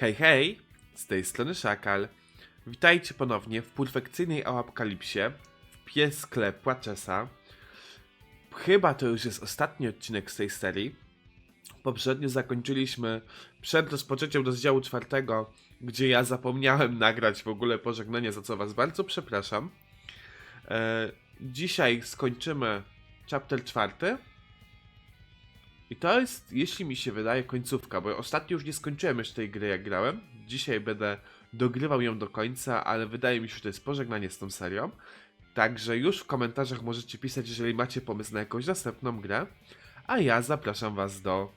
Hej, hej! Z tej strony Szakal. Witajcie ponownie w perfekcyjnej apokalipsie w pieskle Płaczesa. Chyba to już jest ostatni odcinek z tej serii. Poprzednio zakończyliśmy przed rozpoczęciem rozdziału czwartego, gdzie ja zapomniałem nagrać w ogóle pożegnanie, za co was bardzo przepraszam. E, dzisiaj skończymy chapter czwarty. I to jest, jeśli mi się wydaje, końcówka, bo ostatnio już nie skończyłem jeszcze tej gry, jak grałem. Dzisiaj będę dogrywał ją do końca, ale wydaje mi się, że to jest pożegnanie z tą serią. Także już w komentarzach możecie pisać, jeżeli macie pomysł na jakąś następną grę. A ja zapraszam was do.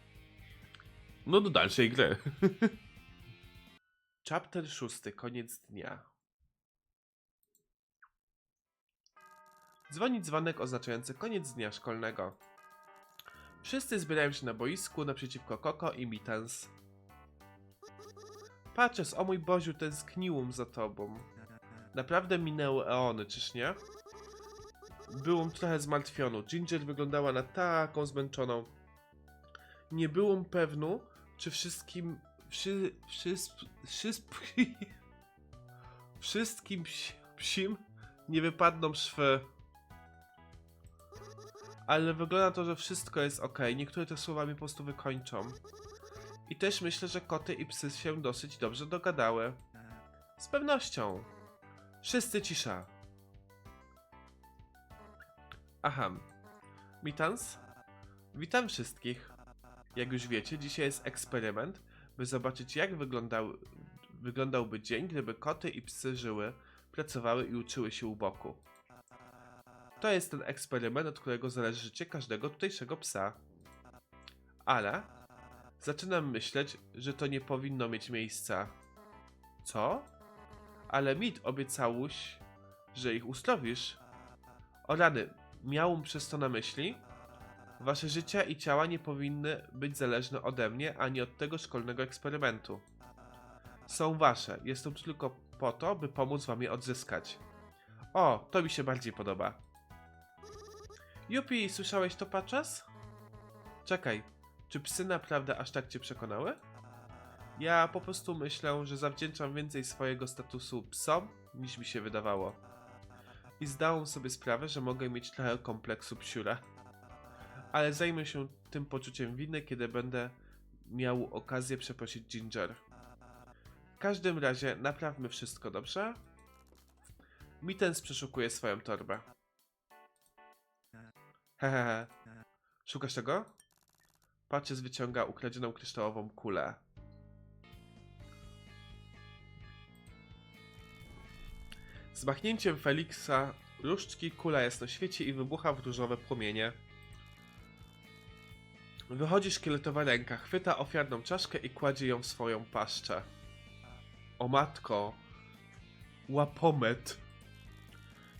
No, do dalszej gry. Chapter 6, koniec dnia. Dzwoni dzwonek oznaczający koniec dnia szkolnego. Wszyscy zbierają się na boisku naprzeciwko Koko i Mittens. Patrz, o mój Boziu, tęskniłam za tobą. Naprawdę minęły eony, czyż nie? Byłam trochę zmartwiony. Ginger wyglądała na taką zmęczoną. Nie byłam pewną, czy wszystkim... Wszy. Wszyscy... Wszystkim psi- psim nie wypadną szwy. Ale wygląda to, że wszystko jest ok. Niektóre te słowa mi po prostu wykończą. I też myślę, że koty i psy się dosyć dobrze dogadały. Z pewnością. Wszyscy cisza. Aha. Mitans? Witam wszystkich. Jak już wiecie, dzisiaj jest eksperyment, by zobaczyć jak wyglądał, wyglądałby dzień, gdyby koty i psy żyły, pracowały i uczyły się u boku. To jest ten eksperyment, od którego zależy życie każdego tutejszego psa. Ale zaczynam myśleć, że to nie powinno mieć miejsca. Co? Ale Mit obiecałeś, że ich uzdrowisz. O rany, miałam przez to na myśli? Wasze życia i ciała nie powinny być zależne ode mnie, ani od tego szkolnego eksperymentu. Są wasze, jest to tylko po to, by pomóc wam je odzyskać. O, to mi się bardziej podoba. Jupi, słyszałeś to paczas? Czekaj, czy psy naprawdę aż tak cię przekonały? Ja po prostu myślę, że zawdzięczam więcej swojego statusu psom, niż mi się wydawało. I zdałam sobie sprawę, że mogę mieć trochę kompleksu psiura. Ale zajmę się tym poczuciem winy, kiedy będę miał okazję przeprosić Ginger. W każdym razie naprawmy wszystko, dobrze? Mittens przeszukuje swoją torbę. Hehehe. Szukasz tego? Patches wyciąga ukradzioną kryształową kulę. Z machnięciem Feliksa różdżki kula jasno świeci i wybucha w różowe płomienie. Wychodzi szkieletowa ręka, chwyta ofiarną czaszkę i kładzie ją w swoją paszczę. O matko! Łapomet!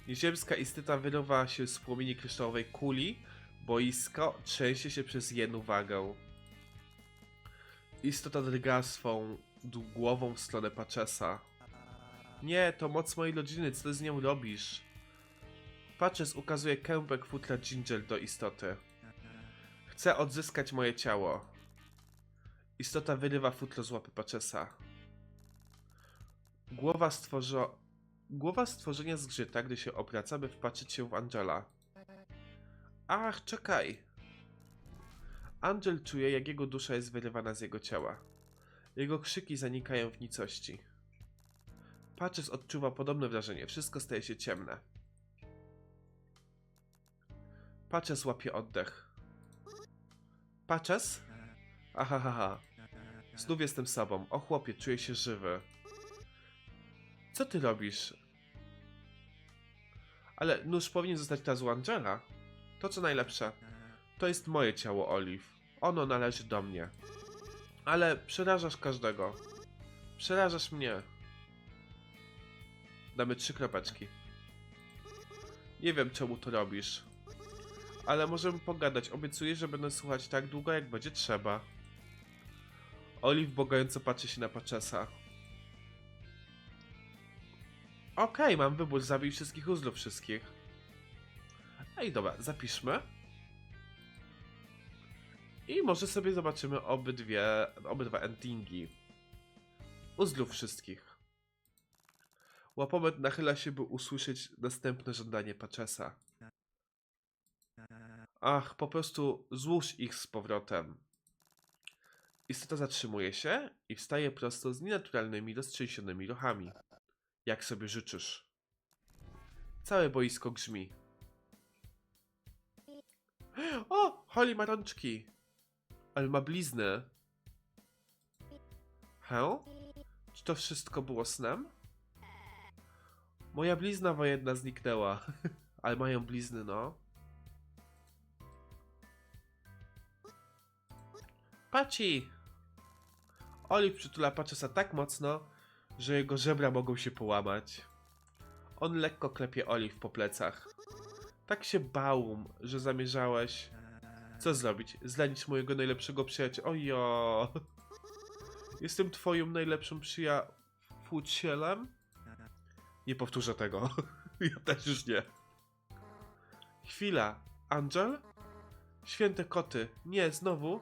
Nieziemska istota wyrywa się z płomieni kryształowej kuli, boisko trzęsie się przez jedną wagę. Istota drga swą głową w stronę Paczesa. Nie, to moc mojej rodziny, co ty z nią robisz? Paczes ukazuje kępek futra Ginger do istoty. Chcę odzyskać moje ciało. Istota wyrywa futro z łapy Paczesa. Głowa stworzo... Głowa stworzenia zgrzyta, gdy się obraca, by wpatrzyć się w Angela. Ach, czekaj! Angel czuje, jak jego dusza jest wyrywana z jego ciała. Jego krzyki zanikają w nicości. Patches odczuwa podobne wrażenie. Wszystko staje się ciemne. Patches łapie oddech. Patches? Aha, ha, ha. Znów jestem sobą. O chłopie, czuję się żywy. Co ty robisz? Ale nóż powinien zostać teraz u Angela. To co najlepsze. To jest moje ciało, Olive. Ono należy do mnie. Ale przerażasz każdego. Przerażasz mnie. Damy trzy kropeczki. Nie wiem, czemu to robisz. Ale możemy pogadać. Obiecuję, że będę słuchać tak długo, jak będzie trzeba. Olive bogająco patrzy się na Paczesa. Okej, mam wybór. Zabij wszystkich, uzlów wszystkich. Ej, dobra, zapiszmy. I może sobie zobaczymy obydwie, obydwa endingi. Uzdrów wszystkich. Łapomet nachyla się, by usłyszeć następne żądanie Paczesa. Ach, po prostu złóż ich z powrotem. Istota zatrzymuje się i wstaje prosto z nienaturalnymi, roztrzęsionymi ruchami. Jak sobie życzysz. Całe boisko grzmi. O! Holly ma rączki! Ale ma bliznę. He? Czy to wszystko było snem? Moja blizna wojenna zniknęła. Ale mają blizny, no. Paci! Olive przytula Paczesa tak mocno, że jego żebra mogą się połamać. On lekko klepie Olive po plecach. Tak się bał, że zamierzałeś... Co zrobić? Zlenić mojego najlepszego przyjaciela? Ojo! Jestem twoją najlepszą przyjacielem? Nie powtórzę tego. ja też już nie. Chwila. Angel? Święte koty. Nie, znowu?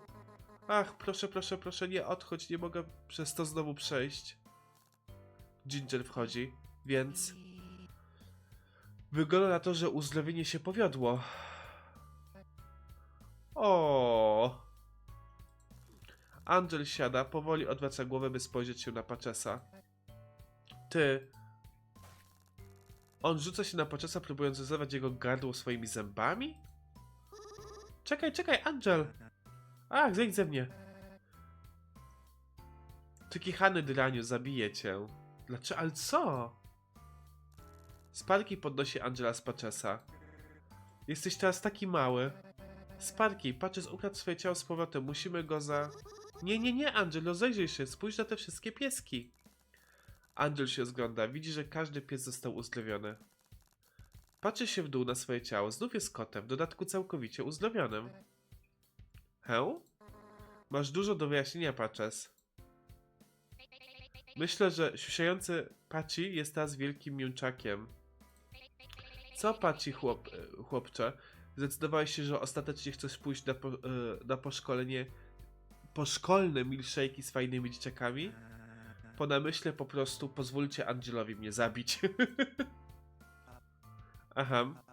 Ach, proszę, proszę, proszę, nie odchodź, nie mogę przez to znowu przejść. Ginger wchodzi, więc... Wygląda na to, że uzdrowienie się powiodło. O. Angel siada, powoli odwraca głowę, by spojrzeć się na Paczesa. Ty. On rzuca się na Paczesa, próbując zerwać jego gardło swoimi zębami? Czekaj, czekaj, Angel! Ach, zejdź ze mnie! Ty kichany draniu, zabiję cię. Dlaczego? Ale co? Sparki podnosi Angela z Paczesa. Jesteś teraz taki mały. Sparki, Paczes ukradł swoje ciało z powrotem. Musimy go za... Nie, nie, nie, Angel, rozejrzyj się. Spójrz na te wszystkie pieski. Angel się zgląda. Widzi, że każdy pies został uzdrowiony. Patrzy się w dół na swoje ciało. Znów jest kotem, w dodatku całkowicie uzdrowionym. He? Masz dużo do wyjaśnienia, Paczes. Myślę, że siusiający Paci jest teraz wielkim mięczakiem. Co Paci, chłop, e, chłopcze? Zdecydowałeś się, że ostatecznie chcesz pójść na, po, e, na poszkolenie poszkolne milshake'i z fajnymi dzieciakami? Po namyśle po prostu pozwólcie Angelowi mnie zabić. Aha.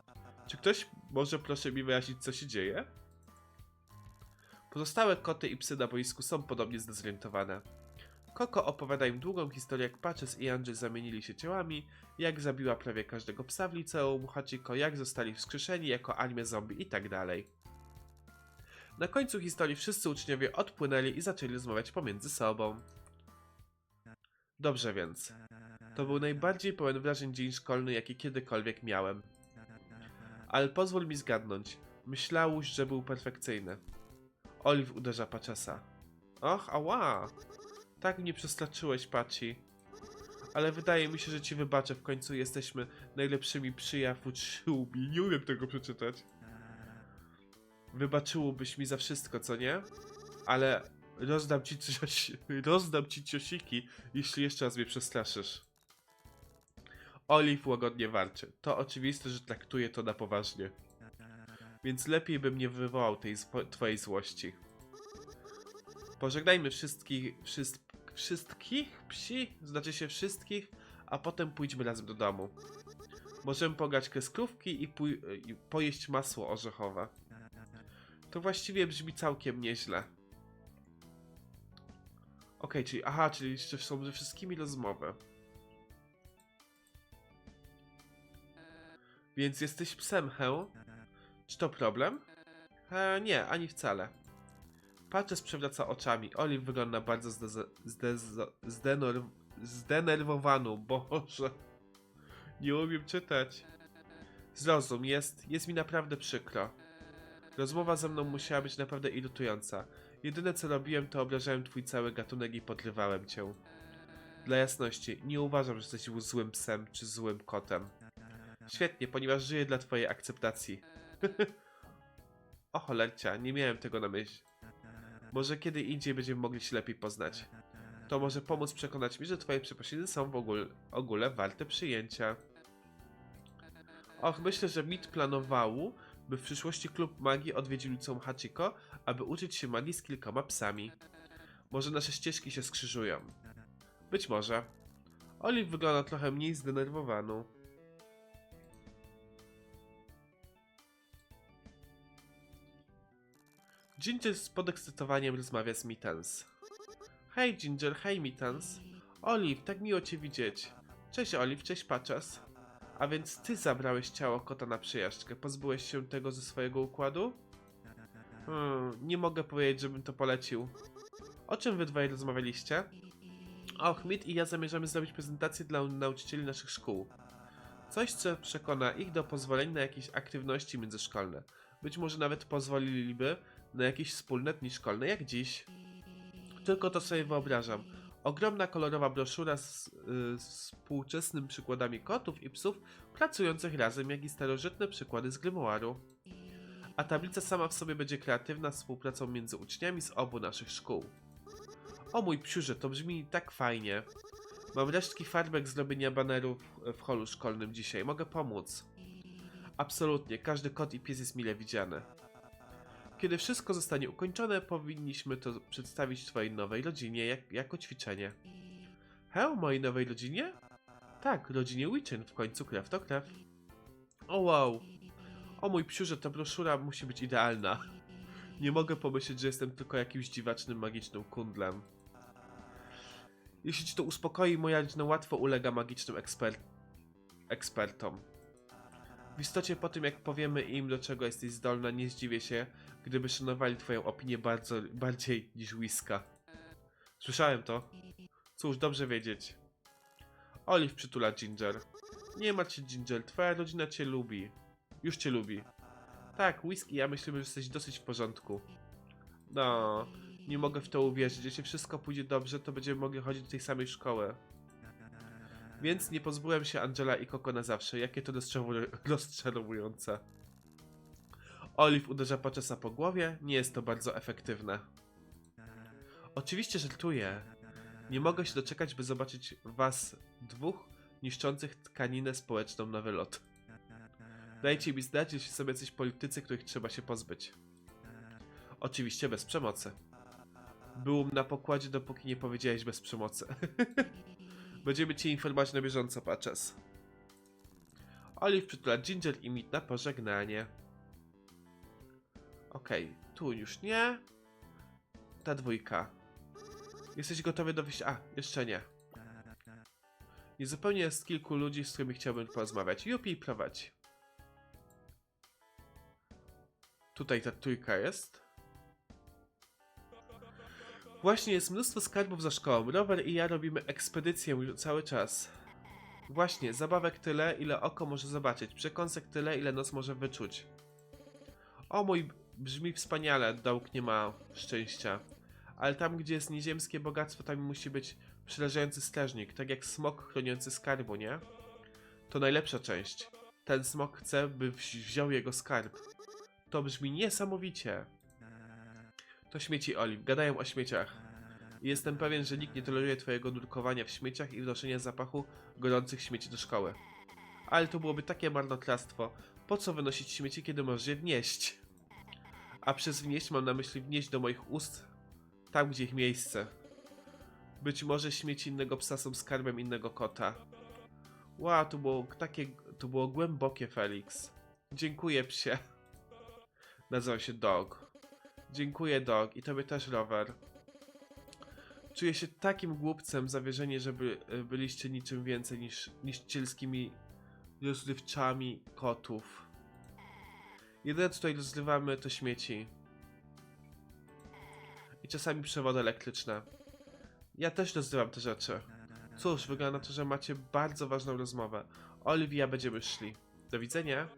Czy ktoś może proszę mi wyjaśnić, co się dzieje? Pozostałe koty i psy na boisku są podobnie zdezorientowane. Koko opowiada im długą historię, jak Patches i Angel zamienili się ciałami, jak zabiła prawie każdego psa w liceum, Hachiko, jak zostali wskrzeszeni jako anime zombie i tak. Na końcu historii wszyscy uczniowie odpłynęli i zaczęli rozmawiać pomiędzy sobą. Dobrze więc. To był najbardziej pełen wrażeń dzień szkolny, jaki kiedykolwiek miałem. Ale pozwól mi zgadnąć. Myślałeś, że był perfekcyjny. Olive uderza Paczesa. Och, ała! Tak mnie przestraszyłeś, Paci. Ale wydaje mi się, że ci wybaczę. W końcu jesteśmy najlepszymi przyjaciółmi. Nie umiem tego przeczytać. Wybaczyłobyś mi za wszystko, co nie? Ale rozdam ci, rozdam ci ciosiki, jeśli jeszcze raz mnie przestraszysz. Olive łagodnie warczy. To oczywiste, że traktuje to na poważnie. Więc lepiej bym nie wywołał tej twojej złości. Pożegnajmy wszystkich, wszyst, wszystkich psi, znaczy się wszystkich, a potem pójdźmy razem do domu. Możemy pograć kreskówki i, i pojeść masło orzechowe. To właściwie brzmi całkiem nieźle. Okej, czyli aha, czyli jeszcze są ze wszystkimi rozmowy. Więc jesteś psem, he? Czy to problem? E, nie, ani wcale. Patches przewraca oczami. Olive wygląda bardzo zdenor, zdenerwowaną. Boże. Nie umiem czytać. Zrozum, jest, jest mi naprawdę przykro. Rozmowa ze mną musiała być naprawdę irytująca. Jedyne co robiłem, to obrażałem twój cały gatunek i podrywałem cię. Dla jasności, nie uważam, że jesteś złym psem czy złym kotem. Świetnie, ponieważ żyję dla twojej akceptacji. o cholercia, nie miałem tego na myśli. Może kiedy indziej będziemy mogli się lepiej poznać. To może pomóc przekonać mi, że twoje przeprosiny są w ogóle, ogóle warte przyjęcia. Och, myślę, że Mit planował, by w przyszłości klub magii odwiedził liceum Hachiko, aby uczyć się magii z kilkoma psami. Może nasze ścieżki się skrzyżują. Być może. Olive wygląda trochę mniej zdenerwowaną. Ginger z podekscytowaniem rozmawia z Mittens. Hej Ginger, hej Mittens. Olive, tak miło cię widzieć. Cześć Olive, cześć Patches. A więc ty zabrałeś ciało kota na przejażdżkę. Pozbyłeś się tego ze swojego układu? Hmm, nie mogę powiedzieć, żebym to polecił. O czym wy dwaj rozmawialiście? Och, Mit i ja zamierzamy zrobić prezentację dla nauczycieli naszych szkół. Coś, co przekona ich do pozwolenia na jakieś aktywności międzyszkolne. Być może nawet pozwoliliby na jakieś wspólne dni szkolne, jak dziś. Tylko to sobie wyobrażam. Ogromna kolorowa broszura z, y, współczesnymi przykładami kotów i psów pracujących razem, jak i starożytne przykłady z grimoaru. A tablica sama w sobie będzie kreatywna współpracą między uczniami z obu naszych szkół. O mój psiurze, to brzmi tak fajnie. Mam resztki farbek z robienia banerów w holu szkolnym dzisiaj. Mogę pomóc. Absolutnie, każdy kot i pies jest mile widziany. Kiedy wszystko zostanie ukończone, powinniśmy to przedstawić twojej nowej rodzinie jak, jako ćwiczenie. He, mojej nowej rodzinie? Tak, rodzinie Witchen, w końcu krew to krew. O wow. O mój psiurze, ta broszura musi być idealna. Nie mogę pomyśleć, że jestem tylko jakimś dziwacznym, magicznym kundlem. Jeśli ci to uspokoi, moja rodzina łatwo ulega magicznym eksper... ekspertom. W istocie po tym, jak powiemy im, do czego jesteś zdolna, nie zdziwię się, gdyby szanowali twoją opinię bardzo, bardziej niż Whiska. Słyszałem to. Cóż, dobrze wiedzieć. Olive przytula Ginger. Nie martw się, Ginger, twoja rodzina cię lubi. Już cię lubi. Tak, Whisky, ja myślę, że jesteś dosyć w porządku. No, nie mogę w to uwierzyć. Jeśli wszystko pójdzie dobrze, to będziemy mogli chodzić do tej samej szkoły. Więc nie pozbyłem się Angela i Coco na zawsze. Jakie to rozczarowujące. Olive uderza Paczesa po głowie. Nie jest to bardzo efektywne. Oczywiście żartuję. Nie mogę się doczekać, by zobaczyć was dwóch niszczących tkaninę społeczną na wylot. Dajcie mi znać, jeśli są jacyś politycy, których trzeba się pozbyć. Oczywiście bez przemocy. Byłem na pokładzie, dopóki nie powiedziałeś bez przemocy. Będziemy cię informować na bieżąco, Patches. Olive przytula Ginger i Mit na pożegnanie. Okej, tu już nie. Ta dwójka. Jesteś gotowy do wyjścia? A, jeszcze nie. Niezupełnie jest kilku ludzi, z którymi chciałbym porozmawiać. Jupi, prowadź. Tutaj ta trójka jest. Właśnie jest mnóstwo skarbów za szkołą. Rower i ja robimy ekspedycję cały czas. Właśnie, zabawek tyle, ile oko może zobaczyć, przekąsek tyle, ile nos może wyczuć. O mój, brzmi wspaniale, dołk nie ma szczęścia. Ale tam, gdzie jest nieziemskie bogactwo, tam musi być przerażający strażnik, tak jak smok chroniący skarbu, nie? To najlepsza część. Ten smok chce, by wzi- wziął jego skarb. To brzmi niesamowicie. To śmieci Olive, gadają o śmieciach. Jestem pewien, że nikt nie toleruje twojego nurkowania w śmieciach i wnoszenia zapachu gorących śmieci do szkoły. Ale to byłoby takie marnotrawstwo. Po co wynosić śmieci, kiedy możesz je wnieść? A przez wnieść mam na myśli wnieść do moich ust, tam gdzie ich miejsce. Być może śmieci innego psa są skarbem innego kota. Wow, to było takie, to było głębokie, Felix. Dziękuję, psie. Nazywam się Dog. Dziękuję, Dog. I tobie też, Rower. Czuję się takim głupcem za wierzenie, że by, y, byliście niczym więcej niż niszczycielskimi rozrywczami kotów. Jedyne co tutaj rozrywamy to śmieci. I czasami przewody elektryczne. Ja też rozrywam te rzeczy. Cóż, wygląda na to, że macie bardzo ważną rozmowę. Oliwia, będziemy szli. Do widzenia.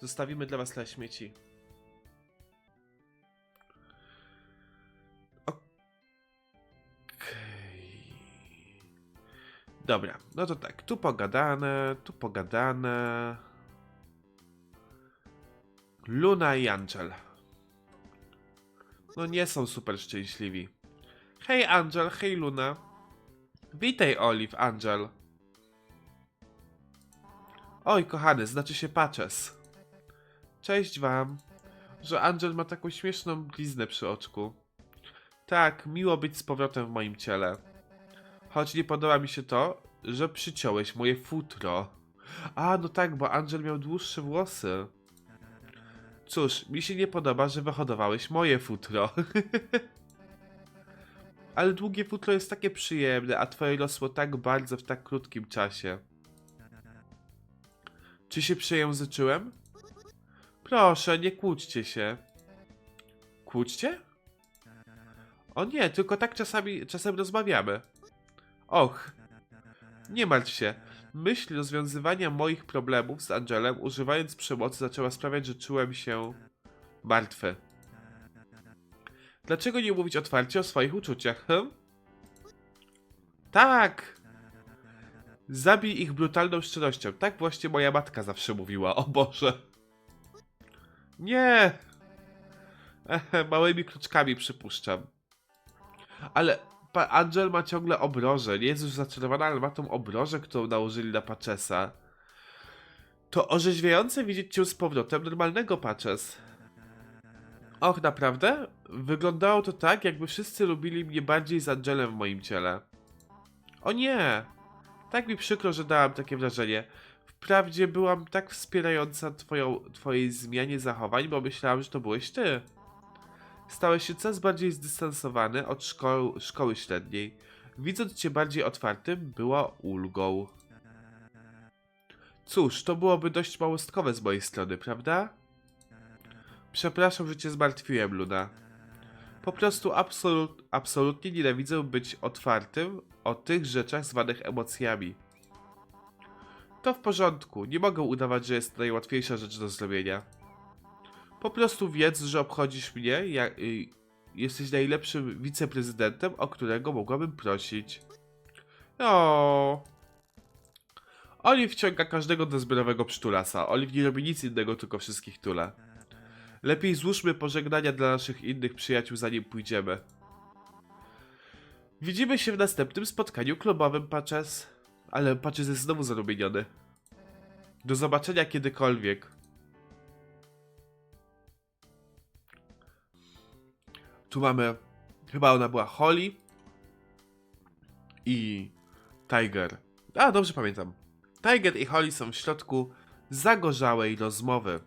Zostawimy dla was tyle śmieci. Dobra, no to tak, tu pogadane, tu pogadane. Luna i Angel. No nie są super szczęśliwi. Hej Angel, hej Luna. Witaj Olive, Angel. Oj, kochany, znaczy się Patches. Cześć wam. Że Angel ma taką śmieszną bliznę przy oczku. Tak, miło być z powrotem w moim ciele. Choć nie podoba mi się to, że przyciąłeś moje futro. A, no tak, bo Angel miał dłuższe włosy. Cóż, mi się nie podoba, że wyhodowałeś moje futro. Ale długie futro jest takie przyjemne, a twoje rosło tak bardzo w tak krótkim czasie. Czy się przejęzyczyłem? Proszę, nie kłóćcie się. Kłóćcie? O nie, tylko tak czasami, czasem rozmawiamy. Och, nie martw się. Myśl rozwiązywania moich problemów z Angelem używając przemocy zaczęła sprawiać, że czułem się martwy. Dlaczego nie mówić otwarcie o swoich uczuciach, hm? Tak! Zabij ich brutalną szczerością. Tak właśnie moja matka zawsze mówiła. O Boże. Nie! Ehe, małymi kroczkami przypuszczam. Ale Angel ma ciągle obrożę. Nie jest już zaczarowana, ale ma tą obrożę, którą nałożyli na Patchesa. To orzeźwiające widzieć cię z powrotem normalnego Patches. Och, naprawdę? Wyglądało to tak, jakby wszyscy lubili mnie bardziej z Angelem w moim ciele. O nie! Tak mi przykro, że dałam takie wrażenie. Wprawdzie byłam tak wspierająca twoją, twojej zmianie zachowań, bo myślałam, że to byłeś ty. Stałeś się coraz bardziej zdystansowany od szkoły, szkoły średniej. Widząc cię bardziej otwartym, była ulgą. Cóż, to byłoby dość małostkowe z mojej strony, prawda? Przepraszam, że cię zmartwiłem, Luna. Po prostu absolut, absolutnie nienawidzę być otwartym o tych rzeczach zwanych emocjami. To w porządku, nie mogę udawać, że jest najłatwiejsza rzecz do zrobienia. Po prostu wiedz, że obchodzisz mnie, ja, y, jesteś najlepszym wiceprezydentem, o którego mogłabym prosić. O. Olive wciąga każdego do zbiorowego przytulasa. Olive nie robi nic innego, tylko wszystkich tula. Lepiej złóżmy pożegnania dla naszych innych przyjaciół, zanim pójdziemy. Widzimy się w następnym spotkaniu klubowym, Patches. Ale Patches jest znowu zarumieniony. Do zobaczenia kiedykolwiek. Tu mamy. Chyba ona była Holly. I. Tiger. A, dobrze pamiętam. Tiger i Holly są w środku zagorzałej rozmowy.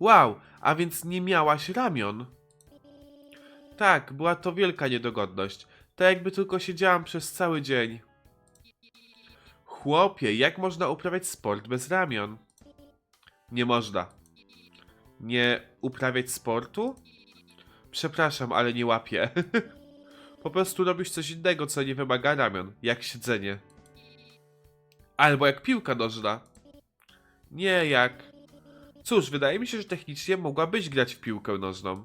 Wow, a więc nie miałaś ramion. Tak, była to wielka niedogodność. Tak jakby tylko siedziałam przez cały dzień. Chłopie, jak można uprawiać sport bez ramion? Nie można. Nie uprawiać sportu? Przepraszam, ale nie łapię. po prostu robisz coś innego, co nie wymaga ramion, jak siedzenie. Albo jak piłka nożna. Nie jak. Cóż, wydaje mi się, że technicznie mogłabyś grać w piłkę nożną.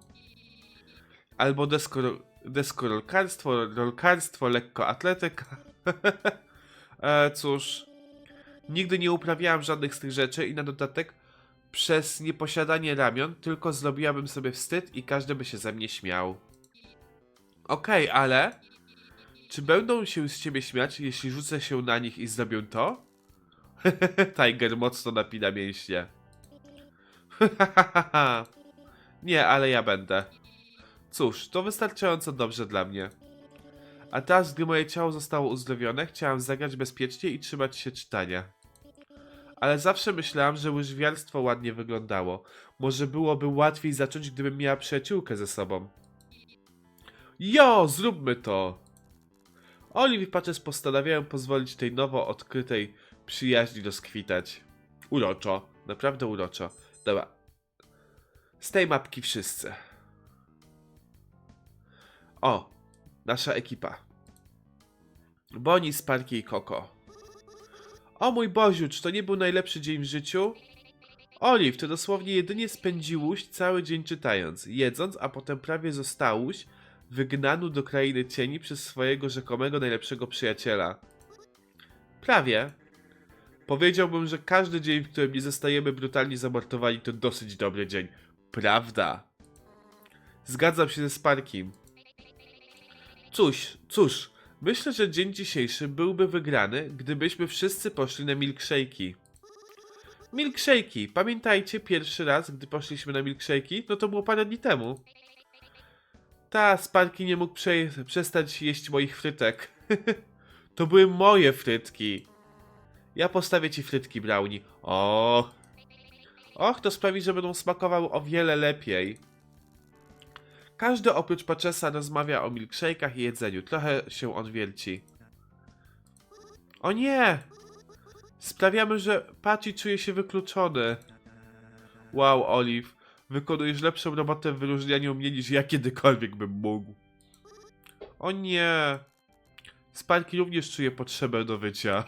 Albo desko, deskorolkarstwo, rolkarstwo, lekkoatletyka. e, cóż, nigdy nie uprawiałam żadnych z tych rzeczy i na dodatek przez nieposiadanie ramion tylko zrobiłabym sobie wstyd i każdy by się ze mnie śmiał. Okej, ale czy będą się z ciebie śmiać, jeśli rzucę się na nich i zrobią to? Tiger mocno napina mięśnie. Nie, ale ja będę. Cóż, to wystarczająco dobrze dla mnie. A teraz, gdy moje ciało zostało uzdrowione, chciałam zagrać bezpiecznie i trzymać się czytania. Ale zawsze myślałam, że łyżwiarstwo ładnie wyglądało. Może byłoby łatwiej zacząć, gdybym miała przyjaciółkę ze sobą. Jo, zróbmy to! Olive i Patches postanawiają pozwolić tej nowo odkrytej przyjaźni rozkwitać. Uroczo, naprawdę uroczo. Dobra. Z tej mapki wszyscy. O, nasza ekipa. Bonnie, Sparky i Coco. O mój Boziu, czy to nie był najlepszy dzień w życiu? Olive, ty dosłownie jedynie spędziłuś cały dzień czytając, jedząc, a potem prawie zostałuś wygnanu do krainy cieni przez swojego rzekomego najlepszego przyjaciela. Prawie. Powiedziałbym, że każdy dzień, w którym nie zostajemy brutalnie zamordowani, to dosyć dobry dzień. Prawda. Zgadzam się ze Sparkiem. Cóż, cóż, myślę, że dzień dzisiejszy byłby wygrany, gdybyśmy wszyscy poszli na milkshake'i. Milkshake'i, pamiętajcie, pierwszy raz, gdy poszliśmy na milkshake'i, no to było parę dni temu. Ta, Sparky nie mógł prze przestać jeść moich frytek. to były moje frytki. Ja postawię ci frytki, Brownie. O. Och, to sprawi, że będą smakowały o wiele lepiej. Każdy oprócz Paczesa rozmawia o milkshake'ach i jedzeniu. Trochę się odwierci. O nie! Sprawiamy, że Patty czuje się wykluczony. Wow, Olive. Wykonujesz lepszą robotę w wyróżnianiu mnie niż ja kiedykolwiek bym mógł. O nie! Sparki również czuje potrzebę do wycia.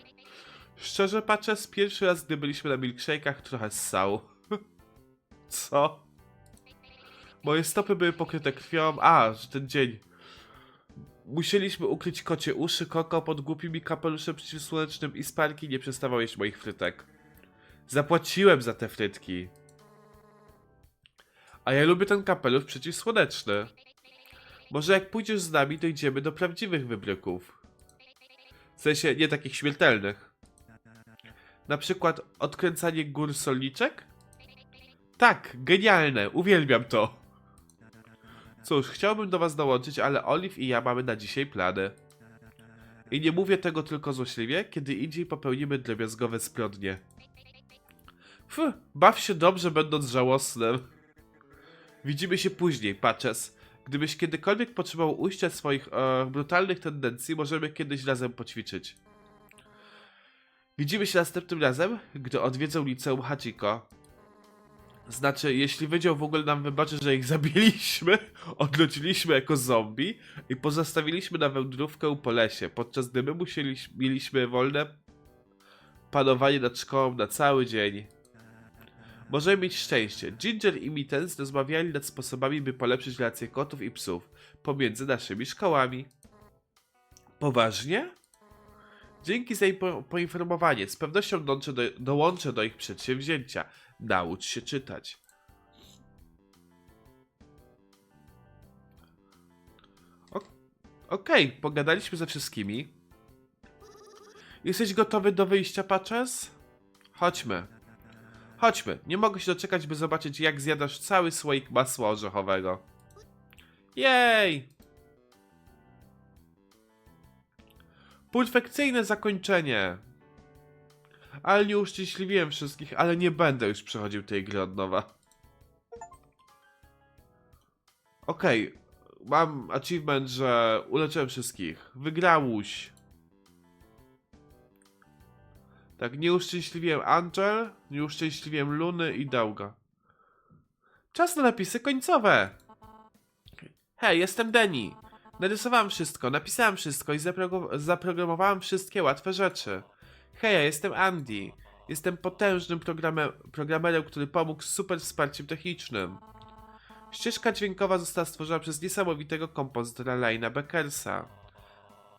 Szczerze patrząc, pierwszy raz, gdy byliśmy na milkshake'ach, trochę ssał. Co? Moje stopy były pokryte krwią. A, że ten dzień. Musieliśmy ukryć kocie uszy, koko pod głupimi kapeluszem przeciwsłonecznym i Sparki nie przestawał jeść moich frytek. Zapłaciłem za te frytki. A ja lubię ten kapelusz przeciwsłoneczny. Może jak pójdziesz z nami, to idziemy do prawdziwych wybryków. W sensie, nie takich śmiertelnych. Na przykład odkręcanie gór solniczek? Tak, genialne, uwielbiam to. Cóż, chciałbym do was dołączyć, ale Olive i ja mamy na dzisiaj plany. I nie mówię tego tylko złośliwie, kiedy indziej popełnimy drobiazgowe zbrodnie. Fuh, baw się dobrze będąc żałosnym. Widzimy się później, Patches. Gdybyś kiedykolwiek potrzebował ujścia swoich e, brutalnych tendencji, możemy kiedyś razem poćwiczyć. Widzimy się następnym razem, gdy odwiedzą liceum Hachiko. Znaczy, jeśli wydział w ogóle nam wybaczy, że ich zabiliśmy, odrodziliśmy jako zombie i pozostawiliśmy na wędrówkę po lesie, podczas gdy my musieliśmy, mieliśmy wolne panowanie nad szkołą na cały dzień. Możemy mieć szczęście. Ginger i Mittens rozmawiali nad sposobami, by polepszyć relacje kotów i psów pomiędzy naszymi szkołami. Poważnie? Dzięki za im po- poinformowanie. Z pewnością dołączę do, dołączę do ich przedsięwzięcia. Naucz się czytać. Okej, pogadaliśmy ze wszystkimi. Jesteś gotowy do wyjścia, Patches? Chodźmy. Chodźmy. Nie mogę się doczekać, by zobaczyć, jak zjadasz cały słoik masła orzechowego. Jej! Perfekcyjne zakończenie. Ale nie uszczęśliwiłem wszystkich, ale nie będę już przechodził tej gry od nowa. Okej, mam achievement, że uleczyłem wszystkich. Wygrałeś. Tak, nie uszczęśliwiłem Angel, nie uszczęśliwiłem Luny i Dauga. Czas na napisy końcowe. Hej, jestem Denny. Narysowałem wszystko, napisałem wszystko i zaprogo- zaprogramowałem wszystkie łatwe rzeczy. Hej, ja jestem Andy. Jestem potężnym programe- programerem, który pomógł z super wsparciem technicznym. Ścieżka dźwiękowa została stworzona przez niesamowitego kompozytora Laina Beckersa.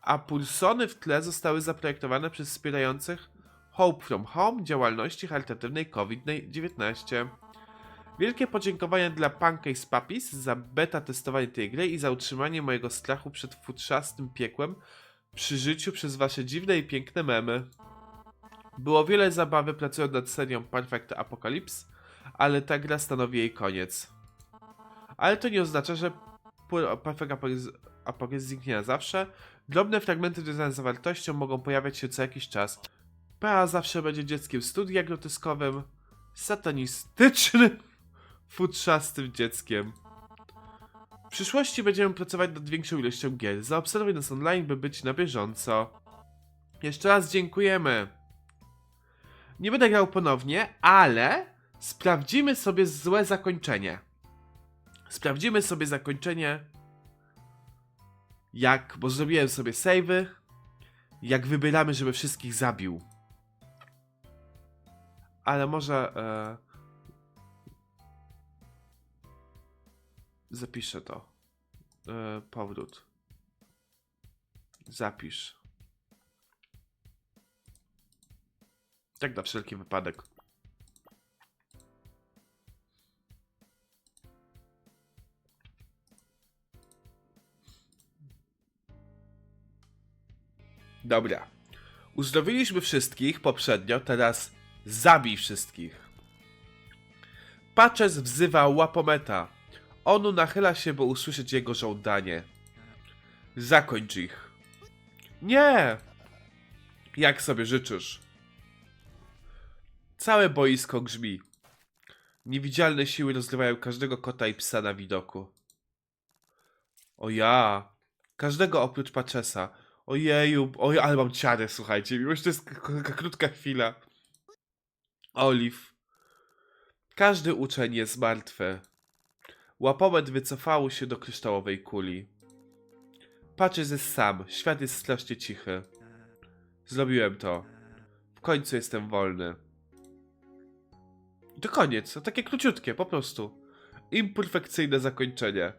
A pulsony w tle zostały zaprojektowane przez wspierających Hope from Home działalności charytatywnej COVID-19. Wielkie podziękowania dla Pancake Papis za beta testowanie tej gry i za utrzymanie mojego strachu przed futrzastym piekłem przy życiu przez wasze dziwne i piękne memy. Było wiele zabawy pracując nad serią Perfect Apocalypse, ale ta gra stanowi jej koniec. Ale to nie oznacza, że Perfect Apocalypse zniknie na zawsze. Drobne fragmenty związane z zawartością mogą pojawiać się co jakiś czas. PA zawsze będzie dzieckiem studia grotyskowym, satanistycznym, futrzastym dzieckiem. W przyszłości będziemy pracować nad większą ilością gier. Zaobserwuj nas online, by być na bieżąco. Jeszcze raz dziękujemy. Nie będę grał ponownie, ale sprawdzimy sobie złe zakończenie. Sprawdzimy sobie zakończenie. Jak, bo zrobiłem sobie savey. Jak wybieramy, żeby wszystkich zabił. Ale może. E... Zapiszę to. E, powrót. Zapisz. Tak na wszelki wypadek. Dobra. Uzdrowiliśmy wszystkich poprzednio, teraz zabij wszystkich. Patches wzywa łapometa. On nachyla się, by usłyszeć jego żądanie. Zakończ ich. Nie! Jak sobie życzysz? Całe boisko grzmi. Niewidzialne siły rozrywają każdego kota i psa na widoku. O ja! Każdego oprócz Paczesa. Ojeju, oj, ale mam ciarę, słuchajcie, mimo że to jest krótka chwila. Oliw. Każdy uczeń jest martwy. Łapomet wycofało się do kryształowej kuli. Paczes jest sam, świat jest strasznie cichy. Zrobiłem to. W końcu jestem wolny. I to koniec, to takie króciutkie, po prostu. Imperfekcyjne zakończenie.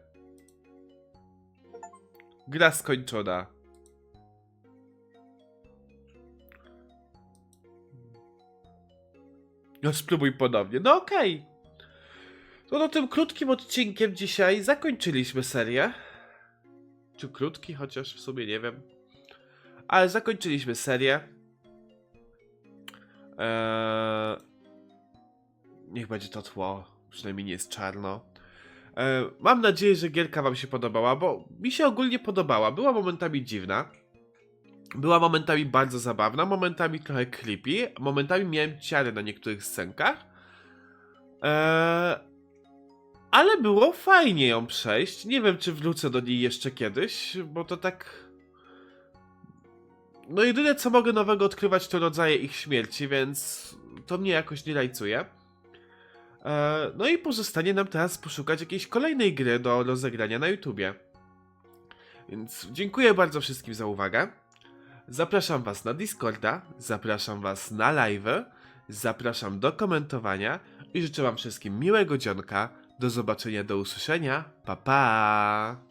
Gra skończona. No spróbuj ponownie. No okej. No to tym krótkim odcinkiem dzisiaj zakończyliśmy serię. Czy krótki, chociaż w sumie nie wiem. Ale zakończyliśmy serię. Eee... Niech będzie to tło. Przynajmniej nie jest czarno. Eee, mam nadzieję, że gierka wam się podobała, bo mi się ogólnie podobała. Była momentami dziwna. Była momentami bardzo zabawna, momentami trochę creepy, momentami miałem ciary na niektórych scenkach. Eee, ale było fajnie ją przejść. Nie wiem, czy wrócę do niej jeszcze kiedyś, bo to tak. No, jedyne co mogę nowego odkrywać to rodzaje ich śmierci, więc to mnie jakoś nie lajcuje. Eee, no i pozostanie nam teraz poszukać jakiejś kolejnej gry do rozegrania na YouTubie. Więc dziękuję bardzo wszystkim za uwagę. Zapraszam Was na Discorda, zapraszam Was na live'y, zapraszam do komentowania i życzę Wam wszystkim miłego dzionka. Do zobaczenia, do usłyszenia. Pa pa!